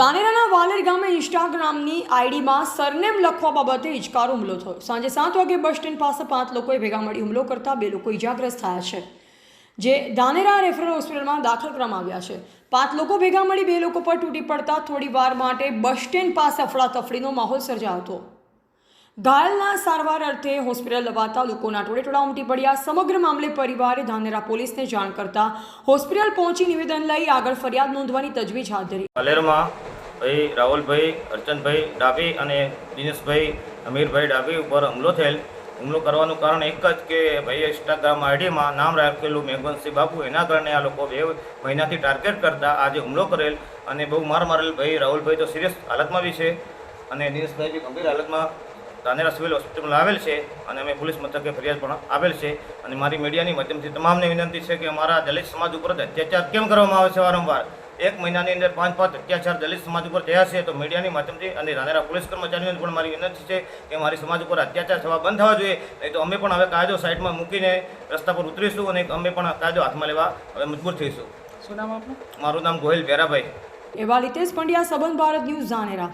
દાનેરાના વાલેર ગામે ઇન્સ્ટાગ્રામની આઈડીમાં સરનેમ લખવા બાબતે ઇજકારો હુમલો થયો. સાંજે સાત વાગે બસ સ્ટેન્ડ પાસે પાંચ લોકોએ ભેગા મળી હુમલો કરતા બે લોકો ઇજાગ્રસ્ત થયા છે, જે દાનેરા રેફરલ હોસ્પિટલમાં દાખલ કરવામાં આવ્યા છે. પાંચ લોકો ભેગા મળી બે લોકો પર તૂટી પડતા થોડી વાર માટે બસ સ્ટેન્ડ પાસે અફડાતફડીનો માહોલ સર્જાયો હતો. ઘાયલના સારવાર અર્થે હોસ્પિટલ લવાતા લોકોના ટોળેટોળા ઉમટી પડ્યા. સમગ્ર મામલે પરિવારે ધાનેરા પોલીસને જાણ કરતા હોસ્પિટલ પહોંચી નિવેદન લઈ આગળ ફરિયાદ નોંધવાની તજવીજ હાથ ધરી. ભાઈ રાહુલભાઈ અર્ચનભાઈ ડાભી અને દિનેશભાઈ, અમીરભાઈ ડાભી ઉપર હુમલો થયેલ. હુમલો કરવાનું કારણ એક જ કે ભાઈ ઇન્સ્ટાગ્રામ આઈડીમાં નામ રાખેલું મેઘવંશી બાપુ. એના કારણે આ લોકો બે મહિનાથી ટાર્ગેટ કરતા આજે હુમલો કરેલ અને બહુ માર મારેલ ભાઈ રાહુલભાઈ તો સિરિયસ હાલતમાં બી છે અને દિનેશભાઈ બી ગંભીર હાલતમાં ધાનેરા સિવિલ હોસ્પિટલમાં આવેલ છે અને અમે પોલીસ મથકે ફરિયાદ પણ આવેલ છે. અને મારી મીડિયાની માધ્યમથી તમામને વિનંતી છે કે અમારા દલિત સમાજ ઉપર અત્યાચાર કેમ કરવામાં આવે છે વારંવાર? એક મહિનાની અંદર પાંચ પાંચ અત્યાચાર દલિત સમાજ ઉપર થયા છે તો મીડિયાની માધ્યમથી અને રાનેરા પોલીસ કર્મચારીઓને પણ મારી વિનંતી છે કે મારી સમાજ ઉપર અત્યાચાર થવા બંધ થવા જોઈએ. નહીં તો અમે પણ હવે કાયદો સાઈડમાં મૂકીને રસ્તા પર ઉતરીશું અને અમે પણ કાયદો હાથમાં લેવા હવે મજબૂર થઈશું. શું નામ આપનું? મારું નામ ગોહિલ ભેરાભાઈ. એવા લિતેશ પંડ્યા સંબંધ ભારત ન્યૂઝ ધાનેરા